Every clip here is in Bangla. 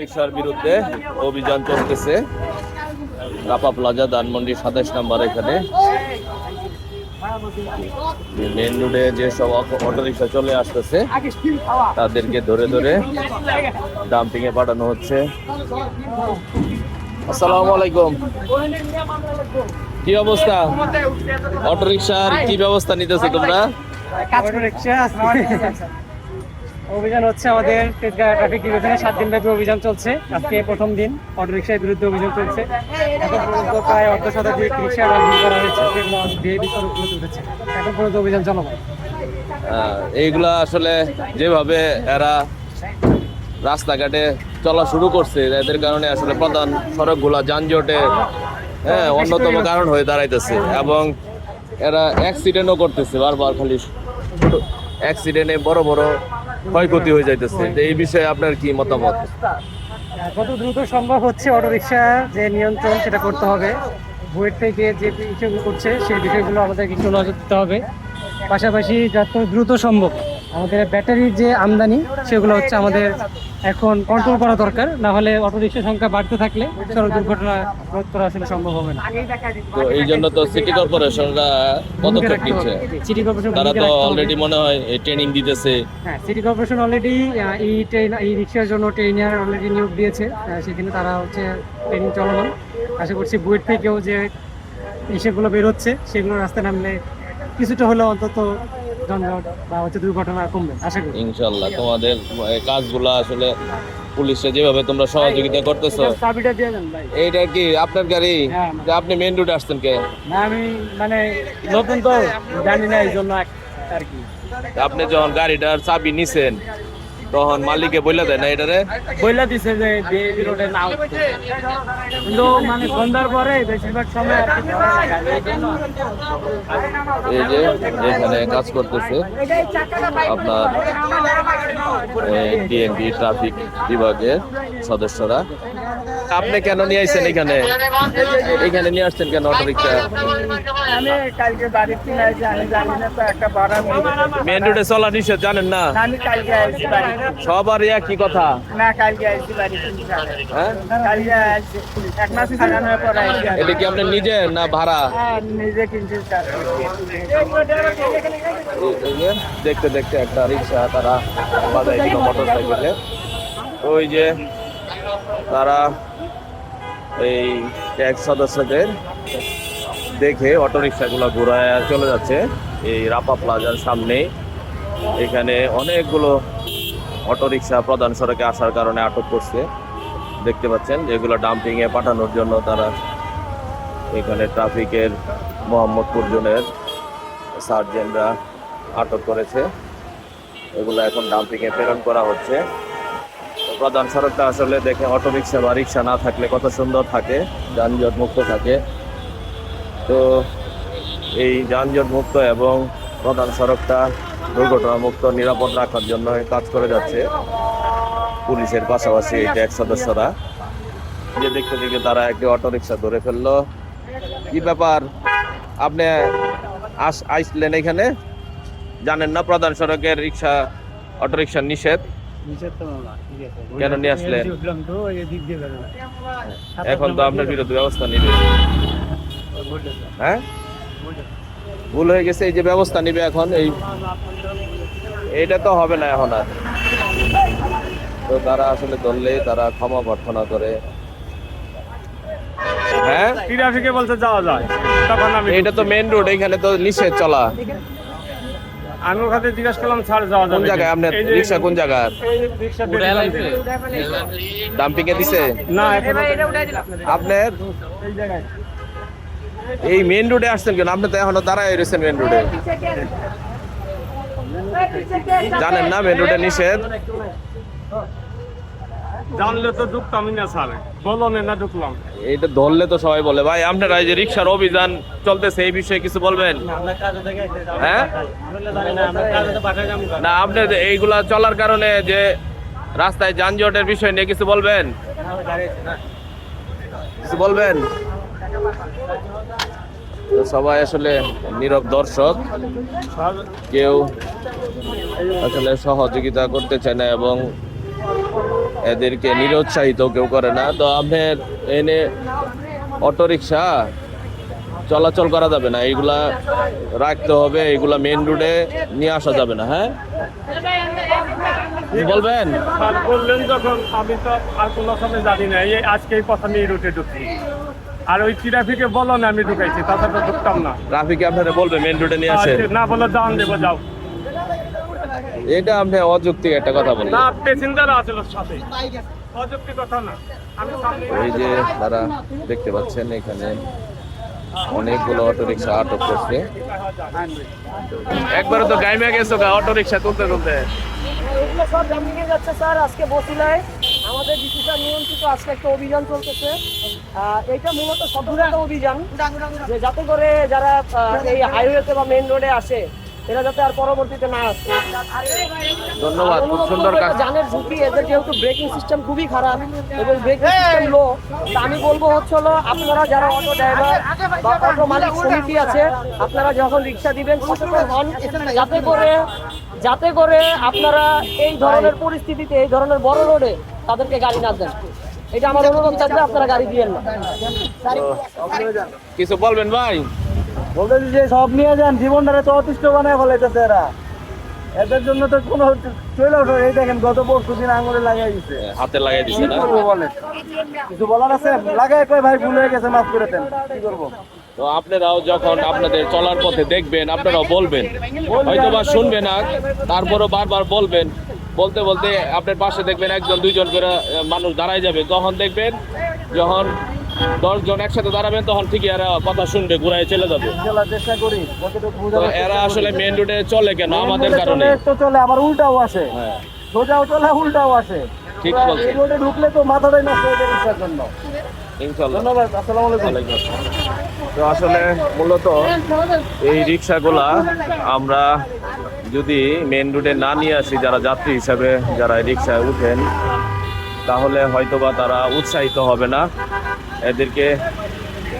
রিক্সার বিরুদ্ধে অভিযান চলতেছে। রাপা প্লাজা, ধানমন্ডি সাতাশ নাম্বার এখানে। মেন রোডে যে সব অটো রিক্সা চলে আসতেছে, তাদেরকে ধরে ধরে ডাম্পিং এ পাঠানো হচ্ছে। আসসালামু আলাইকুম। কি অবস্থা? অটো রিক্সার কি ব্যবস্থা নিতেছে তোমরা? অভিযান হচ্ছে আমাদের তেজগাঁ ট্রাফিক ডিভিশনে সাত দিন ব্যাপী অভিযান চলছে। আজকে প্রথম দিন অটো রিক্সার বিরুদ্ধে অভিযান চলছে। এখন পর্যন্ত প্রায় অর্ধ শতাধিক রিক্সা বাতিল করা হয়েছে করে এখন পর্যন্ত অভিযান চলমান। এইগুলা আসলে যেভাবে এরা রাস্তাঘাটে চলা শুরু করছে, এদের কারণে আসলে প্রধান সড়কগুলা যানজটে হ্যাঁ অন্যতম কারণ হয়ে দাঁড়াইতেছে। এবং এরা অ্যাক্সিডেন্টও করতেছে বারবার খালি। অ্যাক্সিডেন্টে বড় বড় ক্ষয়ক্ষতি হয়ে যাইতেছে। এই বিষয়ে আপনার কি মতামত? কত দ্রুত সম্ভব হচ্ছে অটো রিক্সার যে নিয়ন্ত্রণ সেটা করতে হবে। বুয়েট থেকে যে বিষয়গুলো করছে, সেই বিষয়গুলো আমাদের কিছু নজর দিতে হবে। পাশাপাশি যত দ্রুত সম্ভব। আমাদের ব্যাটারির যে আমদানি সেগুলো হচ্ছে আমাদের এখন কন্ট্রোল করা দরকার। না হলে অটো রিক্সার সংখ্যা বাড়তে থাকলে সড়ক দুর্ঘটনা রোধ করা আসলে সম্ভব হবে না। তো এই জন্য তো সিটি কর্পোরেশনরা পদক্ষেপ নিচ্ছে। সিটি কর্পোরেশন তারা তো অলরেডি মনে হয় ট্রেনিং দিতেছে। হ্যাঁ সিটি কর্পোরেশন অলরেডি এই ট্রেন এই রিক্সার জন্য ট্রেনার অলরেডি নিয়োগ দিয়েছে। সেখানে তারা হচ্ছে ট্রেনিং চলমান। আশা করছি বুয়েট থেকেও যে ইসেগুলো বের হচ্ছে সেগুলো রাস্তায় নামলে কিছুটা হলেও অন্তত যানজট বা হচ্ছে দুর্ঘটনা কমবে আশা করি। ইনশাল্লাহ তোমাদের কাজগুলো আসলে পুলিশে যেভাবে তোমরা সহযোগিতা করতেছো। চাবিটা দিয়ে দেন ভাই। এইটা কি আপনার গাড়ি? হ্যাঁ। যে আপনি মেন রোডে আসছেন কে? না আমি মানে নতুন তো জানি না এই জন্য আর কি। আপনি যখন গাড়িটার চাবি নিছেন তখন মালিকে বইলা দেয় না এটারে? বইলা দিছে যে বিএপি রোডে না কিন্তু মানে সন্ধ্যার পরে বেশিরভাগ সময়। এই যে এখানে কাজ করতেছে আপনার ডিএনবি ট্রাফিক বিভাগের সদস্যরা। আপনি কেন নিয়ে আসছেন এখানে? এখানে নিয়ে আসছেন কেন অটো রিক্সা আমি কালকে কিনে আমি জানি না তো একটা ভাড়া মেন রোডে চলা নিষেধ জানেন না? আমি কালকে আসছি বাড়ি সবার একই কথা। না কালকে আসছি বাড়ি হ্যাঁ? কালকে আসছি এক মাস থাকানোর পর আসছি এটা কি আপনি নিজের না ভাড়া? হ্যাঁ নিজে কিনছি দেখতে দেখতে একটা রিক্সা তারা বাজায় দিল মোটর সাইকেলে ওই যে তারা এই ট্যাক্স সদস্যদের দেখে অটো রিক্সাগুলো ঘোরায় চলে যাচ্ছে। এই রাপা প্লাজার সামনে। এখানে অনেকগুলো অটো রিক্সা প্রধান সড়কে আসার কারণে আটক করছে। দেখতে পাচ্ছেন যেগুলো ডাম্পিংয়ে পাঠানোর জন্য তারা এখানে ট্রাফিকের মোহাম্মদপুর জোনের সার্জেনরা আটক করেছে। এগুলো এখন ডাম্পিংয়ে প্রেরণ করা হচ্ছে। প্রধান সড়কটা আসলে দেখে অটো রিক্সা বা রিক্সা না থাকলে কত সুন্দর থাকে, যানজট মুক্ত থাকে। তো এই যানজট মুক্ত এবং প্রধান সড়কটা দুর্ঘটনা মুক্ত, নিরাপদ রাখার জন্য কাজ করে যাচ্ছে পুলিশের পাশাপাশি এই ট্যাক্স সদস্যরা। যে দেখতে দেখতে তারা একটি অটো রিক্সা ধরে ফেলল। কি ব্যাপার? আপনি আস, আইসলেন এখানে? জানেন না প্রধান সড়কের রিক্সা, অটো রিক্সা নিষেধ? কেন নিয়ে আসলেন? এখন তো আপনার বিরুদ্ধে ব্যবস্থা নিবে। হ্যাঁ? ভুল হয়ে গেছে এই যে ব্যবস্থা নিবে এখন এই এইটা তো হবে না এখন আর। তো তারা আসলে ধরলে তারা ক্ষমা প্রার্থনা করে। হ্যাঁ? ট্রাফিকে বলতে যাওয়া যায়। তখন এটা তো মেন রোড এখানে তো নিষেধ চলা। আমি খাতে জিজ্ঞাসা করলাম স্যার যাওয়া কোন জায়গায়? আপনার রিক্সা কোন জায়গায়? রিক্সা ডাম্পিং এ দিছে? না এখন আপনার? এই জায়গায়। এই মেন রোডে আসছেন কেন? আপনি তো এখনও দাঁড়ায় রয়েছেন মেন রোডে জানেন না মেন রোডে নিষেধ। জানলে তো ঢুকতামই না স্যার। বলো না ঢুকলাম। এটা ধরলে তো সবাই বলে। ভাই আপনারা এই যে রিক্সার অভিযান চলতেছে এই বিষয়ে কিছু বলবেন? হ্যাঁ? না আপনি এইগুলা চলার কারণে যে রাস্তায় যানজটের বিষয় নিয়ে কিছু বলবেন? কিছু বলবেন? সবাই আসলে নীরব দর্শক। কেউ আসলে সহযোগিতা করতে চায় না এবং এদেরকে নিরুৎসাহিত কেউ করে না। তো আপনার এনে অটোরিকশা চলাচল করা যাবে না। এইগুলা রাখতে হবে এইগুলা মেন রোডে নিয়ে আসা যাবে না হ্যাঁ? বলবেন? বললেন যখন আমি তো আর কোনো সময় জানি না। এই আজকে এই নিয়ে রুটে ঢুকছি। আর ওই ট্রাফিকে বলো না আমি ঢুকাইছি তাছাড়া তো ঢুকতাম না। ট্রাফিকে আপনারা বলবে মেন রোডে নিয়ে আর না বলে দান দেবো যাও এটা আপনি অযৌক্তিক একটা কথা বললেন। না প্যাসেঞ্জার আছে সাথে। অযুক্তি কথা না। এই যে তারা দেখতে পাচ্ছেন এখানে অনেকগুলো অটো রিক্সা আটক করছে। একবারে তো গাইমে গেছো গা অটো রিক্সা তুলতে তুলতে। এগুলো সব জামিয়ে যাচ্ছে স্যার আজকে বসিলায়। আমাদের ডিসিশন নিয়ন্ত্রিত আজকে একটা অভিযান চলতেছে। এটা মূলত সতর্কতা অভিযান। যে যাতে করে যারা এই হাইওয়েতে বা মেইন রোডে আসে এরা যাতে আর পরবর্তীতে না আসে। ধন্যবাদ খুব সুন্দর কাজ। জানের ঝুঁকি এদের যেহেতু ব্রেকিং সিস্টেম খুবই খারাপ এবং ব্রেকিং সিস্টেম লো আমি বলব হচ্ছে হলো আপনারা যারা অটো ড্রাইভার বা অটো মালিক সমিতি আছে আপনারা যখন রিক্সা দিবেন সচেতন হন যাতে করে যাতে করে আপনারা এই ধরনের পরিস্থিতিতে এই ধরনের বড় রোডে তাদেরকে গাড়ি না দেন। এটা আমার অনুরোধ থাকবে আপনারা গাড়ি দিয়েন না। কিছু বলবেন ভাই? বলতেছি যে সব নিয়ে যান জীবনটারে তো অতিষ্ঠ বানায় ফেলাইতেছে এরা। এদের জন্য তো কোনো চলে ওঠো এই দেখেন গত পরশু দিন আঙুলে লাগাই দিছে। হাতে লাগিয়ে দিছে না? করব বলেন? কিছু বলার আছে? লাগাই কই ভাই ভুল হয়ে গেছে মাফ করে দেন। কি করব? তো আপনারাও যখন আপনাদের চলার পথে দেখবেন আপনারাও বলবেন। হয়তো বা শুনবেন না তারপরও বারবার বলবেন। বলতে বলতে আপনার পাশে দেখবেন একজন দুইজন করে মানুষ দাঁড়ায় যাবে। তখন দেখবেন যখন দশজন একসাথে দাঁড়াবেন তখন ঠিকই এরা কথা শুনবে ঘুরায় চলে যাবে। এরা আসলে মেন রোডে চলে কেন? আমাদের কারণে। চলে তো চলে আবার উল্টাও আসে। হ্যাঁ। সোজাও চলে উল্টাও আসে। ঠিক বলছেন। রোডে ঢুকলে তো মাথাটাই নষ্ট হয়ে যাবে ইচ্ছার জন্য। ধন্যবাদ আসসালামু আলাইকুম। তো আসলে মূলত এই রিক্সাগুলা আমরা যদি মেন রোডে না নিয়ে আসি যারা যাত্রী হিসাবে যারা এই রিক্সায় উঠেন তাহলে হয়তোবা তারা উৎসাহিত হবে না। এদেরকে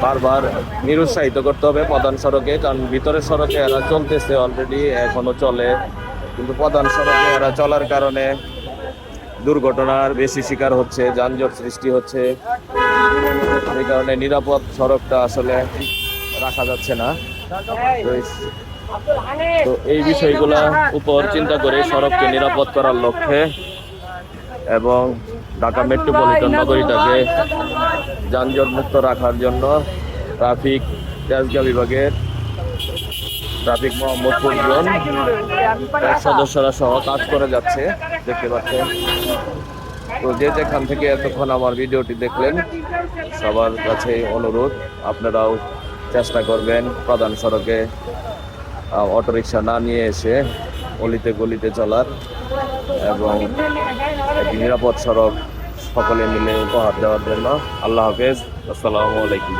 বারবার নিরুৎসাহিত করতে হবে প্রধান সড়কে, কারণ ভিতরের সড়কে এরা চলতেছে অলরেডি এখনও চলে। কিন্তু প্রধান সড়কে এরা চলার কারণে দুর্ঘটনার বেশি শিকার হচ্ছে, যানজট সৃষ্টি হচ্ছে। এই কারণে নিরাপদ সড়কটা আসলে রাখা যাচ্ছে না। তো এই বিষয়গুলা উপর চিন্তা করে সড়ককে নিরাপদ করার লক্ষ্যে এবং ঢাকা মেট্রোপলিটন নগরীটাকে যানজট মুক্ত রাখার জন্য ট্রাফিক তেজগাঁ বিভাগের ট্রাফিক মোহাম্মদপুর জোন এর সদস্যরা সহ কাজ করে যাচ্ছে দেখতে পাচ্ছেন। তো যে যেখান থেকে এতক্ষণ আমার ভিডিওটি দেখলেন সবার কাছে অনুরোধ আপনারাও চেষ্টা করবেন প্রধান সড়কে অটোরিকশা না নিয়ে এসে অলিতে গলিতে চলার এবং একটি নিরাপদ সড়ক সকলে মিলে উপহার দেওয়ার জন্য আল্লাহ হাফেজ। আসসালামু আলাইকুম।